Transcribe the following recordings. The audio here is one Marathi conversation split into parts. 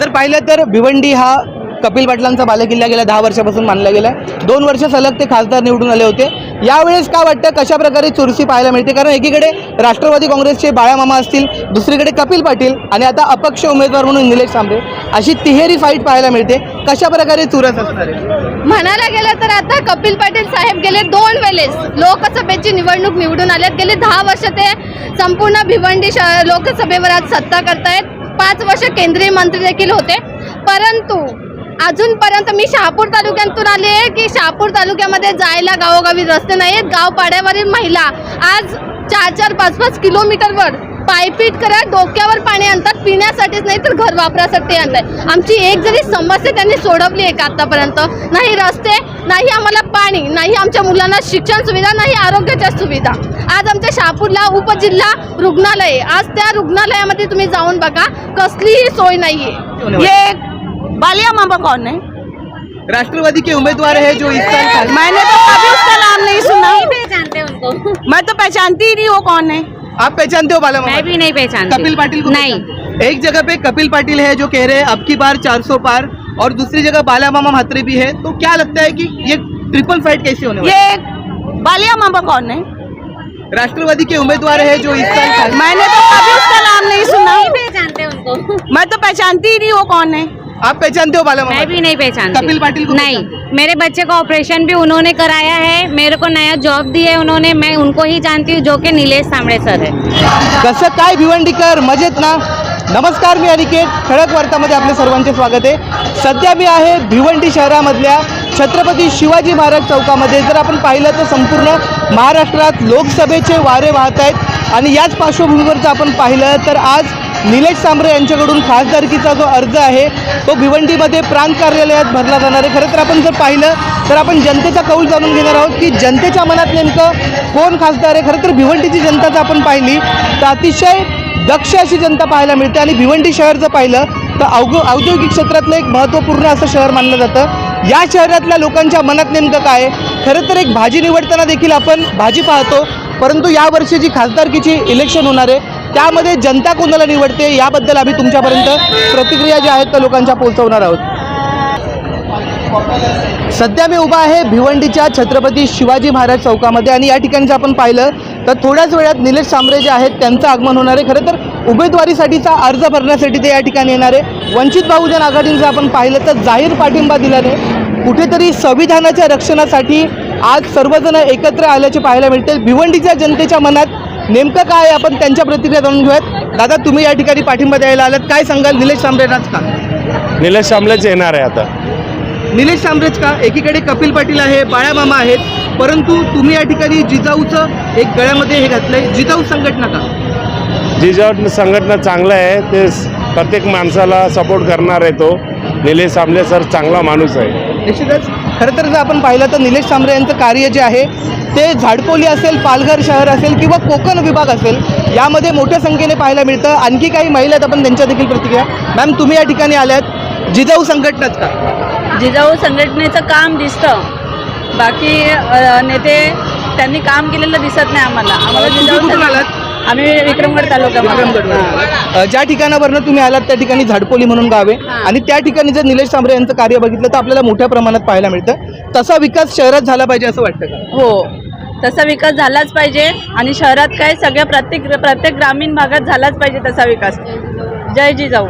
जर पाहिलं तर भिवंडी हा कपिल पाटलांचा बालेकिल्ला गेल्या दहा वर्षापासून मानला गेला दोन वर्ष सलग ते खासदार निवडून आले होते. यावेळेस काय वाटतं कशा प्रकारे चुरशी पाहायला मिळते? कारण एकीकडे राष्ट्रवादी काँग्रेसचे बाळामामा असतील दुसरीकडे कपिल पाटील आणि आता अपक्ष उमेदवार म्हणून निलेश सांबरे अशी तिहेरी फाईट पाहायला मिळते. कशा प्रकारे चुरस असणार म्हणायला गेलं तर आता कपिल पाटील साहेब गेले दोन वेळेस. लोकसभेची निवडणूक निवडून आल्यात गेले दहा वर्ष ते संपूर्ण भिवंडी लोकसभेवर आज सत्ता करतायत. पाच वर्ष केंद्रीय मंत्री देखील होते. परंतु अजूनपर्यंत मी शहापूर तालुक्यातून आले आहे की शहापूर तालुक्यामध्ये जायला गावोगावी रस्ते नाही आहेत गावपाड्यावरील महिला आज चार चार पाच पाच किलोमीटरवर पायपीट करत डोक्यावर पाणी आणतात पिण्यासाठीच नाही तर घर वापरासाठी आणतात आमची एक जरी समस्या त्यांनी सोडवली आहे का आतापर्यंत नाही रस्ते नाही आम्हाला पाणी नाही आमच्या मुलांना शिक्षण सुविधा नाही आरोग्याच्या सुविधा. आज आमच्या शहापूरला उपजिल्हा रुग्णालय आहे. आज त्या रुग्णालयामध्ये तुम्ही जाऊन बघा कसलीही सोय नाहीये. ये बालिया मामा कौन है? राष्ट्रवादी के उम्मीदवार है जो इस साल मैंने तो कभी उसका नाम नहीं सुना। जानते उनको। मैं तो पहचानती ही नहीं वो कौन है? आप पहचानते हो बाला मैं भी नहीं पहचानती। कपिल पाटिल को नहीं। एक जगह पे कपिल पाटिल है जो कह रहे हैं अब की बार 400 पार और दूसरी जगह बाला मामा म्हात्रे भी है। तो क्या लगता है कि ये ट्रिपल फाइट कैसे होने वाली ये बालिया मामा कौन है? राष्ट्रवादी के उम्मीदवार है जो इस साल मैंने तो कभी उसका नाम नहीं सुना। जानते उनको। मैं तो पहचानती ही नहीं वो कौन है। आप पहचानते हो बाला मामा? मैं भी नहीं पहचानती। कपिल पाटिल को नहीं। मेरे बच्चे का ऑपरेशन भी उन्होंने कराया है। मेरे को नया जॉब दी है उन्होंने। मैं उनको ही जानती हूँ जो कि नीलेश सांबळे सर है। कसं काय भिवंडीकर मजेत ना? नमस्कार मी अनिकेत ठळक वार्तामध्ये आपले सर्वांचे स्वागत आहे. सध्या मी आहे भिवंडी शहरामधल्या छत्रपती शिवाजी महाराज चौकामध्ये. जर आपण पाहिलं तर संपूर्ण महाराष्ट्रात लोकसभेचे वारे वाहत आहेत आणि याच पार्श्वभूमीवर जर आपण पाहिलं तर आज निलेश सांबरे यांच्याकडून खासदारकीचा जो अर्ज आहे तो भिवंडीमध्ये प्रांत कार्यालयात भरला जाणार आहे. खरं तर आपण जर पाहिलं तर आपण जनतेचा कौल जाणून घेणार आहोत की जनतेच्या मनात नेमकं कोण खासदार आहे. खरं तर भिवंडीची जनता जर आपण पाहिली तर अतिशय दक्ष अशी जनता पाहायला मिळते. आणि भिवंडी शहर जर पाहिलं तर औग औद्योगिक क्षेत्रातलं एक महत्त्वपूर्ण असं शहर मानलं जातं. या शहरातल्या लोकांच्या मनात नेमकं काय आहे? खरं तर एक भाजी निवडताना देखील आपण भाजी पाहतो परंतु यावर्षी जी खासदारकीची इलेक्शन होणार आहे त्यामध्ये जनता कोणाला निवडते याबद्दल आम्ही तुमच्यापर्यंत प्रतिक्रिया ज्या आहेत त्या लोकांच्या पोहोचवणार आहोत. सध्या मी उभा आहे भिवंडीच्या छत्रपती शिवाजी महाराज चौकामध्ये आणि या ठिकाणी जर आपण पाहिलं तर थोड्याच वेळात निलेश सांबरे जे आहेत त्यांचं आगमन होणार आहे. खरं तर उमेदवारीसाठीचा अर्ज भरण्यासाठी ते या ठिकाणी येणार आहे. वंचित बहुजन आघाडीनं जर आपण पाहिलं तर जाहीर पाठिंबा दिल्याने कुठेतरी संविधानाच्या रक्षणासाठी आज सर्वजण एकत्र आल्याचे पाहायला मिळते. भिवंडीच्या जनतेच्या मनात नेमकं काय आपण त्यांच्या प्रतिक्रिया जाणून घेऊयात. दादा तुम्ही या ठिकाणी पाठिंबा द्यायला आलात. काय सांगाल? निलेश सांबरेनाच का? निलेश शामलेच येणार आहे आता. निलेश सांबरेच का? एकीकडे कपिल पाटील आहे बाळामामा आहेत. परंतु तुम्ही या ठिकाणी जिजाऊचं एक गळ्यामध्ये हे घातलंय. जिजाऊ संघटना का? जी जेव्हा संघटना चांगलं आहे. ते स- प्रत्येक माणसाला सपोर्ट करणार आहे तो. निलेश सामले सर चांगला माणूस आहे. निश्चितच खरं तर जर आपण पाहिलं तर निलेश सांबरे यांचं कार्य जे आहे ते झाडपोली असेल पालघर शहर असेल किंवा कोकण विभाग असेल यामध्ये मोठ्या संख्येने पाहायला मिळतं. आणखी काही महिला आहेत आपण त्यांच्या देखील प्रतिक्रिया. मॅम तुम्ही या ठिकाणी आल्यात. जिजाऊ संघटनाच का? जिजाऊ संघटनेचं काम दिसतं. बाकी नेते त्यांनी काम केलेलं दिसत नाही आम्हाला. आम्हाला जिजाऊ आलात? आम्ही विक्रमगड. अ, ज्या ठिकाणावरनं तुम्ही आलात त्या ठिकाणी झाडपोली म्हणून गाव आहे. आणि त्या ठिकाणी जर निलेश सांबरे यांचं कार्य बघितलं तर आपल्याला मोठ्या प्रमाणात पाहायला मिळतं. तसा विकास शहरात झाला पाहिजे असं वाटतं का? हो. तसा विकास झालाच पाहिजे. आणि शहरात काय सगळ्या प्रत्येक प्रत्येक ग्रामीण भागात झालाच पाहिजे तसा विकास. जय जिजाऊ.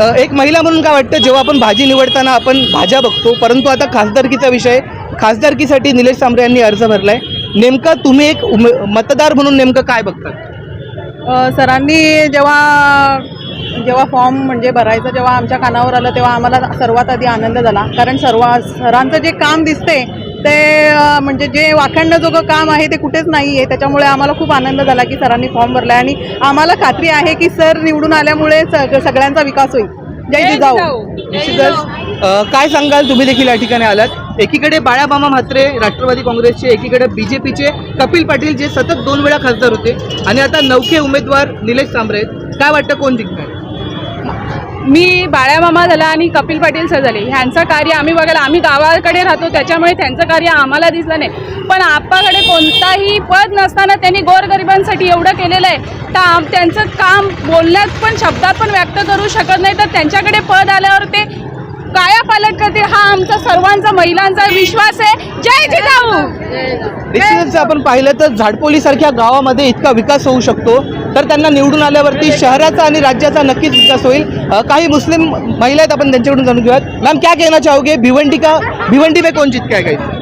अ, एक महिला म्हणून काय वाटतं? जेव्हा आपण भाजी निवडताना आपण भाज्या बघतो परंतु आता खासदारकीचा विषय खासदारकीसाठी निलेश सांबरे यांनी अर्ज भरलाय. नेमका तुम्ही एक उमे मतदार म्हणून नेमकं काय बघता? सरांनी जेव्हा जेव्हा फॉर्म म्हणजे भरायचं जेव्हा आमच्या कानावर आलं तेव्हा आम्हाला सर्वात आधी आनंद झाला. कारण सर्व सरांचं जे काम दिसते ते म्हणजे जे वाखाणण्याजोगं काम आहे ते कुठेच नाही आहे त्याच्यामुळे आम्हाला खूप आनंद झाला की सरांनी फॉर्म भरला आणि आम्हाला खात्री आहे की सर निवडून आल्यामुळे सग- सगळ्यांचा विकास होईल. जय जिजाऊ. काय सांगाल? तुम्ही देखील या ठिकाणी आलात. एकीकडे बाळाबामा म्हात्रे राष्ट्रवादी काँग्रेसचे एकीकडे बी जे पीचे कपिल पाटील जे सतत दोन वेळा खासदार होते. आणि आता नवखे उमेदवार निलेश सांबरे काय वाटतं कोण जिंकणार? मी बाळ्यामामा झाला आणि कपिल पाटील सर झाले. ह्यांचं कार्य आम्ही बघायला आम्ही गावाकडे राहतो त्याच्यामुळे त्यांचं कार्य आम्हाला दिसलं नाही. पण आप्पाकडे कोणताही पद नसताना त्यांनी गोरगरिबांसाठी एवढं केलेलं आहे. तर आम- त्यांचं काम बोलण्यात पण शब्दात पण व्यक्त करू शकत नाही. तर त्यांच्याकडे पद आल्यावर ते काया पालट करतील हा आमचा सर्वांचा महिलांचा विश्वास आहे. जय जिजाऊ! निश्चितच आपण पाहिलं तर झाडपोली सारख्या गावामध्ये इतका विकास होऊ शकतो. तर त्यांना निवडून आल्यावरती शहराचा आणि राज्याचा नक्कीच विकास होईल. काही मुस्लिम महिला आहेत आपण त्यांच्याकडून जाणून घेऊयात. मॅम क्या कहना चाहोगे? भिवंडी का भिवंडी में कौन जीत के आएगा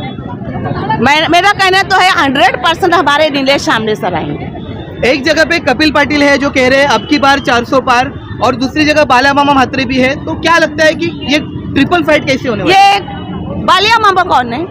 मैं मेरा कहना तो है हंड्रेड परसेंट हमारे नीलेश सामने सर आएंगे। एक जगह पे कपिल पाटिल है जो कह रहे हैं अब की बार 400 पार और दूसरी जगह बाला मामा म्हात्रे भी है। तो क्या लगता है कि ये ट्रिपल फाइट कैसे होने वाली? ये बालिया मामा कौन है?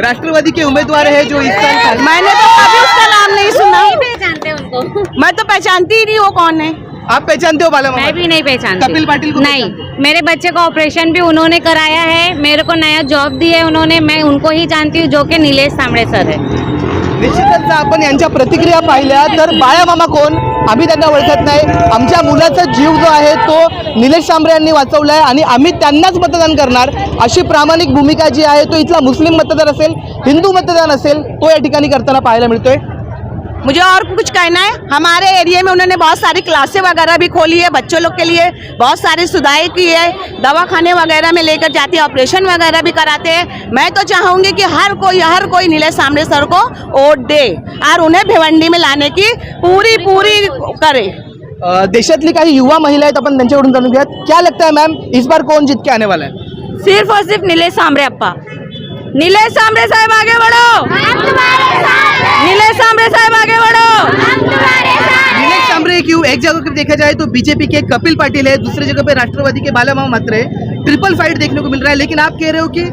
राष्ट्रवादी के उम्मीदवार है जो इस साल मैंने तो कभी उसका नाम नहीं सुना। नहीं पहचानते उनको। मैं तो पहचानती ही नहीं वो कौन है। आप पहचानते हो बाला मैं भी नहीं पहचानती। कपिल पाटिल को नहीं मेरे बच्चे का ऑपरेशन भी उन्होंने कराया है मेरे को नया जॉब दिया है उन्होंने मैं उनको ही जानती हूँ जो कि नीलेश सांबळे सर है। निश्चितच आपण यांच्या प्रतिक्रिया पाहिल्या तर बाळा मामा कोण? आम्ही त्यांना ओळखत नाही. आमच्या मुलाचा जीव जो आहे तो निलेश सांबरे यांनी वाचवला आहे आणि आम्ही त्यांनाच मतदान करणार. अशी प्रामाणिक भूमिका जी आहे तो इथला मुस्लिम मतदार असेल हिंदू मतदान असेल तो या ठिकाणी करताना पाहायला मिळतोय. मुझे और कुछ कहना है? हमारे एरिया में उन्होंने बहुत सारी क्लासें वगैरह भी खोली है बच्चों लोग के लिए। बहुत सारी सुधाई की है। दवा खाने वगैरह में लेकर जाते हैं ऑपरेशन वगैरह भी कराते हैं। मैं तो चाहूँगी कि हर कोई हर कोई नीले सामने सर को वोट दे और उन्हें भिवंडी में लाने की पूरी पूरी करे। देशातली काही युवा महिला आहेत आपण त्यांच्याकडून जाणून घेऊयात क्या लगता है मैम इस बार कौन जीत के आने वाला है? सिर्फ़ और सिर्फ़ नीलेश सांबरे अप्पा। नीलेश सांबरे साहब आगे बढ़ो। आगे बढ़ो। नीलेश क्यों? एक जगह पे देखा जाए तो बीजेपी के कपिल पाटिल है दूसरी जगह पे राष्ट्रवादी के बाला मात्र ट्रिपल फाइट देखने को मिल रहा है लेकिन आप कह रहे हो कि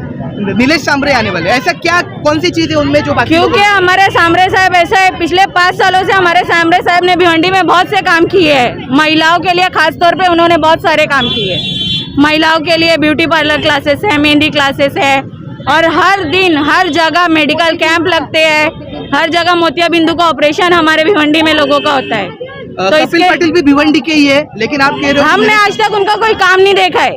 नीलेश सांबरे आने वाले ऐसा क्या कौन सी चीज़ है उनमें जो बाकी क्योंकि हमारे सामरे साहब ऐसा है पिछले पाँच सालों से हमारे सामरे साहब ने भिवंडी में बहुत से काम किए हैं। महिलाओं के लिए खास तौर पे उन्होंने बहुत सारे काम किए महिलाओं के लिए ब्यूटी पार्लर क्लासेस है मेहंदी क्लासेस है। और हर दिन हर जगह मेडिकल कैंप लगते हैं। हर जगह मोतिया बिंदु का ऑपरेशन हमारे भिवंडी में लोगों का होता है। अ, तो कपिल इसके पाटिल भी भिवंडी के ही है लेकिन आप कह रहे हो हमने आज तक उनका कोई काम नहीं देखा है।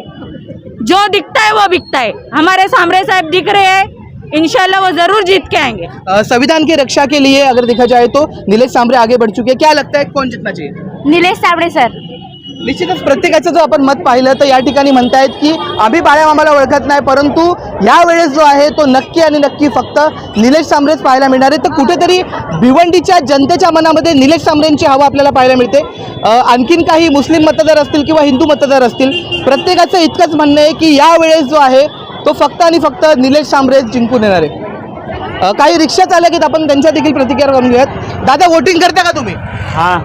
जो दिखता है वो बिकता है। हमारे सामरे साहब दिख रहे हैं इंशाल्लाह वो ज़रूर जीत के आएँगे। संविधान की रक्षा के लिए अगर देखा जाए तो नीलेश सांबरे आगे बढ़ चुके हैं। क्या लगता है कौन जीतना चाहिए? नीलेश सांबळे सर। निश्चितच प्रत्येकाचं जो आपण मत पाहिलं तर या ठिकाणी म्हणतायत की आम्ही मामाला ओळखत नाही परंतु या वेळेस जो आहे तो नक्की आणि नक्की फक्त निलेश सांबरेच पाहायला मिळणार आहे. तर कुठेतरी भिवंडीच्या जनतेच्या मनामध्ये निलेश सांबरेंची हवा आपल्याला पाहायला मिळते. आणखीन काही मुस्लिम मतदार असतील किंवा हिंदू मतदार असतील प्रत्येकाचं इतकंच म्हणणं आहे की या वेळेस जो आहे तो फक्त आणि फक्त निलेश सांबरेच जिंकून येणार आहे. काही रिक्षा चालक आहेत आपण त्यांच्या देखील प्रतिक्रिया करून घेऊयात. दादा वोटिंग करता का तुम्ही? हाँ.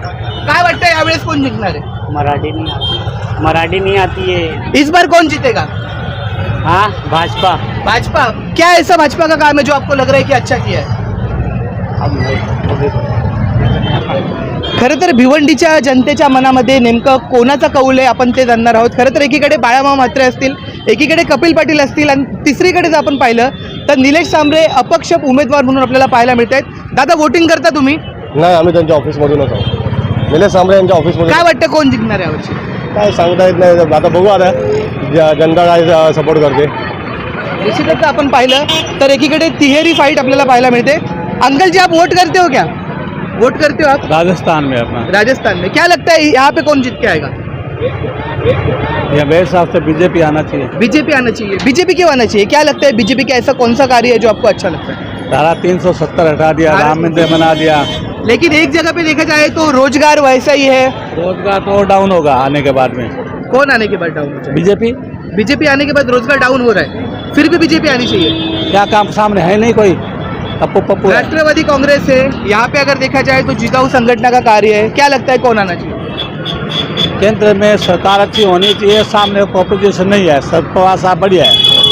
काय वाटतं यावेळेस कोण जिंकणार आहे? मराठी नहीं आती। मराठी नहीं आती है इस बार कौन जीतेगा? हाँ भाजपा। भाजपा? क्या ऐसा भाजपा का काम है जो आपको लग रहा है कि अच्छा किया है? खरं तर भिवंडीच्या जनतेच्या मनामध्ये नेमकं कोणाचा कौल आहे आपण ते जाणणार आहोत. खरं तर एकीकडे बाळामामा म्हात्रे असतील एकीकडे कपिल पाटील असतील आणि तिसरीकडे जर आपण पाहिलं तर निलेश सांबरे अपक्ष उमेदवार म्हणून आपल्याला पाहायला मिळत आहेत दादा वोटिंग करता तुम्ही? नाही आम्ही त्यांच्या ऑफिसमधूनच आहोत. निलेश सांबरे यांच्या ऑफिसमधून काय वाटतं कोण जिंकणार आहे यावर्षी? काय सांगता येत नाही आता बघू आता. ज- जनता काय सपोर्ट करते. निश्चितच आपण पाहिलं तर एकीकडे तिहेरी फाईट आपल्याला पाहायला मिळते. अंकल जी आप वोट करते हो क्या? वोट करते हो आप? राजस्थान में अपना. राजस्थान में. क्या लगता है यहाँ पे कौन जीत के आएगा? ये मेरे हिसाब से बीजेपी आना चाहिए. बीजेपी आना चाहिए. बीजेपी क्यों आना चाहिए? क्या लगता है बीजेपी का ऐसा कौन सा कार्य है जो आपको अच्छा लगता है? धारा तीन सौ सत्तर हटा दिया राम मंदिर बना दिया. लेकिन एक जगह पे देखा जाए तो रोज़गार वैसा ही है। रोज़गार तो डाउन होगा आने के बाद में। कौन आने के बाद डाउन हो जाए बीजेपी? बीजेपी आने के बाद रोज़गार डाउन हो रहा है। फिर भी बीजेपी आनी चाहिए। क्या काम सामने है नहीं कोई? पप्पू पप्पू राष्ट्रवादी कांग्रेस है। यहाँ पे अगर देखा जाए तो जिताऊ संगठन का कार्य है। क्या लगता है कौन आना चाहिए? केंद्र में सरकार अच्छी होनी चाहिए सामने ऑपोजिशन नहीं है। सब पवार साहब बढ़िया है।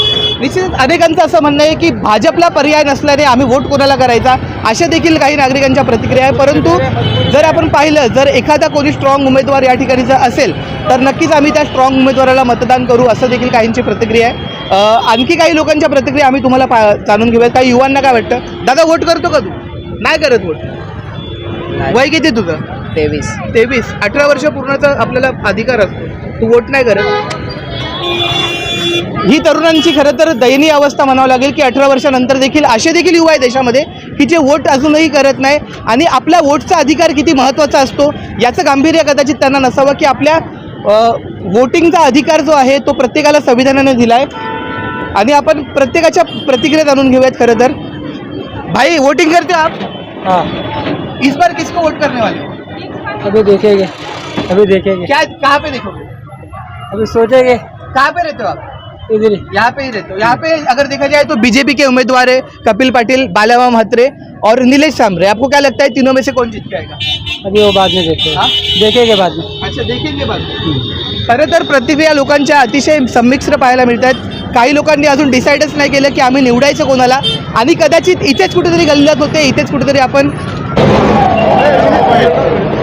निश्चितच अनेकांचं असं म्हणणं आहे की भाजपला पर्याय नसल्याने आम्ही वोट कोणाला करायचा? अशा देखील काही नागरिकांच्या प्रतिक्रिया आहे. परंतु जर आपण पाहिलं जर एखादा कोणी स्ट्रॉंग उमेदवार या ठिकाणी जर असेल तर नक्कीच आम्ही त्या स्ट्रॉंग उमेदवाराला मतदान करू असं देखील काहींची प्रतिक्रिया आहे. आणखी काही लोकांच्या प्रतिक्रिया आम्ही तुम्हाला पा जाणून घेऊयात. काही युवांना काय वाटतं? दादा वोट करतो का तू? नाही करत वोट. वय किती तुझं? तेवीस. तेवीस. अठरा वर्ष पूर्णचा आपल्याला अधिकार असतो. तू वोट नाही करत. ही तरुणांची खरं तर दयनीय अवस्था म्हणावं लागेल की अठरा वर्षानंतर देखील असे देखील युवा आहे देशामध्ये की जे वोट अजूनही करत नाही आणि आपल्या वोटचा अधिकार किती महत्त्वाचा असतो याचं गांभीर्य कदाचित त्यांना नसावं की आपल्या वोटिंगचा अधिकार जो आहे तो प्रत्येकाला संविधानाने दिला आहे आणि आपण प्रत्येकाच्या प्रतिक्रिया जाणून घेऊयात खरं तर. भाई वोटिंग करते आप? हाँ. इस बार किसको वोट करने वाले? अभी देखेंगे अभी देखेंगे। क्या कहाँ पे देखोगे? अभी सोचेंगे। कहाँ पे रहते हो आप? इधर यहाँ पे ही रहते हो। यहाँ पे अगर देखा जाए तो बीजेपी के उम्मीदवार है कपिल पाटिल बालाराम म्हात्रे और नीलेश सांबरे आपको क्या लगता है तीनों में से कौन जीत के आएगा? अभी वो बाद में देखेंगे हाँ? देखेंगे बाद में। अच्छा देखेंगे बात खरं तर प्रतिक्रिया लोकांच्या अतिशय संमिश्र पाहायला मिळतात काही लोकांनी अजून डिसाईडच नाही केलं की आम्ही निवडायचं कोणाला. आणि कदाचित इथेच कुठेतरी गल्ल्यात होते इथेच कुठेतरी आपण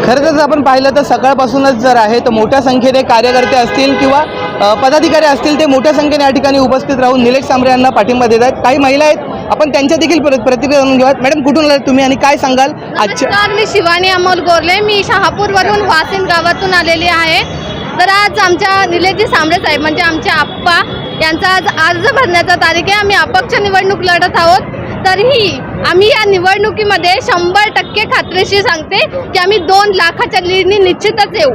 खरं तर आपण पाहिलं तर सकाळपासूनच जर आहे तर मोठ्या संख्येने कार्यकर्ते असतील किंवा पदाधिकारी असतील ते मोठ्या संख्येने या ठिकाणी उपस्थित राहून निलेश सांबरे यांना पाठिंबा देत आहेत. काही महिला आहेत. आपण त्यांच्या देखील प्र- प्रतिक्रिया जाणून घेऊयात. मॅडम कुठून आलात तुम्ही आणि काय सांगाल? आजच्या नमस्कार मी शिवानी अमोल गोरले. मी शहापूरवरून वासिन गावातून आलेली आहे. तर आज आमच्या निलेशजी सांबळे साहेब म्हणजे आमचे आप्पा यांचा आज अर्ज भरण्याचा तारीख आहे. आम्ही अपक्ष निवडणूक लढत आहोत. तरीही आम्ही या निवडणुकीमध्ये शंभर टक्के खात्रीशीर सांगते की आम्ही दोन लाखाच्या लीडनी निश्चितच येऊ.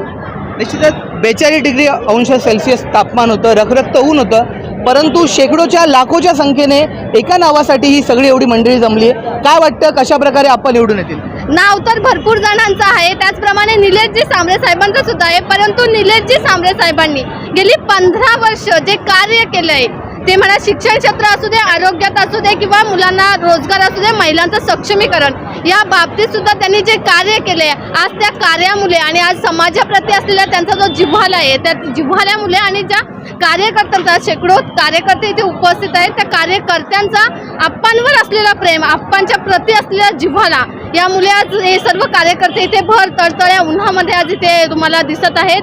निश्चितच? बेचाळीस डिग्री अंश सेल्सिअस तापमान होतं रखरक्त ऊन होतं. परंतु शेकडोच्या लाखोच्या संख्येने एका नावासाठी ही सगळी एवढी मंडळी जमली आहे काय वाटतं कशा प्रकारे आपण निवडून येतील? नाव तर भरपूर जणांचं आहे. त्याचप्रमाणे निलेशजी सांबळे साहेबांचं सुद्धा आहे. परंतु निलेशजी सांबळे साहेबांनी गेली पंधरा वर्ष जे कार्य केलं आहे ते म्हणा शिक्षण क्षेत्र असू दे आरोग्यात असू दे किंवा मुलांना रोजगार असू दे महिलांचं सक्षमीकरण या बाबतीत सुद्धा त्यांनी जे कार्य केले आज त्या कार्यामुळे आणि आज समाजाप्रती असलेला त्यांचा जो जिव्हाळा आहे त्या जिव्हाळ्यामुळे आणि ज्या कार्यकर्त्यांचा शेकडो कार्यकर्ते इथे उपस्थित आहेत त्या कार्यकर्त्यांचा आप्पांवर असलेला प्रेम आप्पांच्या प्रती असलेला जिव्हाळा यामुळे आज हे सर्व कार्यकर्ते इथे भर तळतळ्या उन्हामध्ये आज इथे तुम्हाला दिसत आहेत.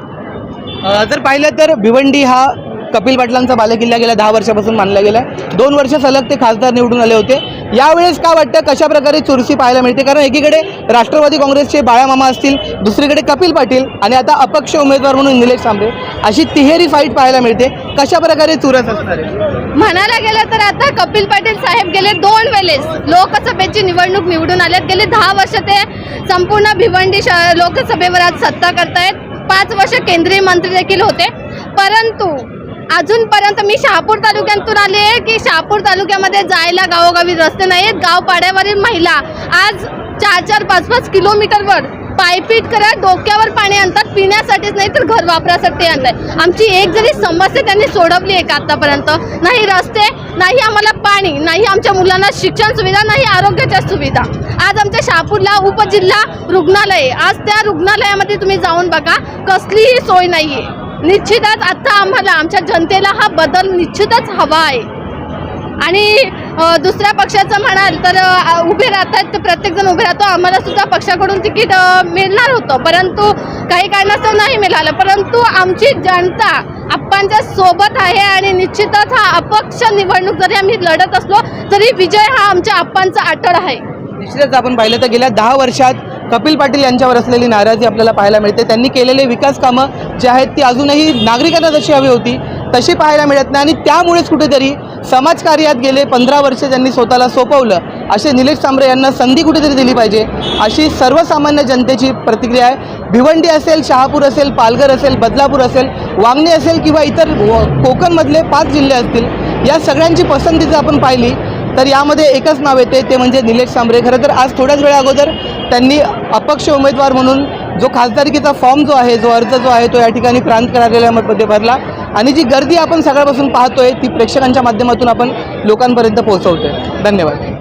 जर पाहिलं तर भिवंडी हा कपिल पाटलांचा बालेकिल्ला गेल्या दहा वर्षापासून मानला गेला. आहे दोन वर्ष सलग ते खासदार निवडून आले होते. यावेळेस काय वाटतं कशा प्रकारे चुरशी पाहायला मिळते? कारण एकीकडे राष्ट्रवादी काँग्रेसचे बाळामामा असतील दुसरीकडे कपिल पाटील आणि आता अपक्ष उमेदवार म्हणून निलेश सांबरे अशी तिहेरी फाईट पाहायला मिळते. कशा प्रकारे चुरस असणार म्हणायला गेलं तर आता कपिल पाटील साहेब गेले दोन वेळेस. लोकसभेची निवडणूक निवडून आल्यात गेले दहा वर्ष ते संपूर्ण भिवंडी लोकसभेवर आज सत्ता करतायत. पाच वर्ष केंद्रीय मंत्री देखील होते. परंतु अजूनपर्यंत मी शहापूर तालुक्यातून आले आहे की शहापूर तालुक्यामध्ये जायला गावोगावी रस्ते नाही आहेत गावपाड्यावरील महिला आज चार चार पाच पाच किलोमीटरवर पायपीट करत डोक्यावर पाणी आणतात पिण्यासाठीच नाही तर घर वापरासाठी आणतात आमची एक जरी समस्या त्यांनी सोडवली आहे का आतापर्यंत? नाही रस्ते नाही आम्हाला पाणी नाही आमच्या मुलांना शिक्षण सुविधा नाही आरोग्याच्या सुविधा. आज आमच्या शहापूरला उपजिल्हा रुग्णालय आहे. आज त्या रुग्णालयामध्ये तुम्ही जाऊन बघा कसलीही सोय नाही आहे निश्चितच आता आम्हाला आमच्या जनतेला हा बदल निश्चितच हवा आहे. आणि दुसऱ्या पक्षाचं म्हणाल तर उभे राहतात तर प्रत्येकजण उभे राहतो. आम्हाला सुद्धा पक्षाकडून तिकीट मिळणार होतं. परंतु काही कारणास्तव नाही मिळालं. परंतु आमची जनता आप्पांच्या सोबत आहे आणि निश्चितच हा अपक्ष निवडणूक जरी आम्ही लढत असलो तरी विजय हा आमच्या आप्पांचा अटळ आहे. निश्चितच आपण पाहिलं तर गेल्या दहा वर्षात कपिल पाटील यांच्यावर असलेली नाराजी आपल्याला पाहायला मिळते. त्यांनी केलेले विकास कामं जे आहेत ती अजूनही नागरिकांना जशी हवी होती तशी पाहायला मिळत नाही आणि त्यामुळेच कुठेतरी समाजकार्यात गेले पंधरा वर्ष ज्यांनी स्वतःला सोपवलं. असे निलेश सांबरे यांना संधी कुठेतरी दिली पाहिजे अशी सर्वसामान्य जनतेची प्रतिक्रिया आहे. भिवंडी असेल शहापूर असेल पालघर असेल बदलापूर असेल वांगणी असेल किंवा इतर कोकणमधले पाच जिल्हे असतील या सगळ्यांची पसंती जर आपण पाहिली तर यामध्ये एकच नाव येते ते म्हणजे निलेश सांबरे. खरं तर आज थोड्याच वेळा अगोदर त्यांनी अपक्ष उमेदवार म्हणून जो खासदारकीचा फॉर्म जो आहे जो अर्ज जो आहे तो या ठिकाणी प्रांत कार्यालयामध्ये भरला. आणि जी गर्दी आपण सगळ्यापासून पाहतोय ती प्रेक्षकांच्या माध्यमातून आपण लोकांपर्यंत पोहोचवतोय. धन्यवाद.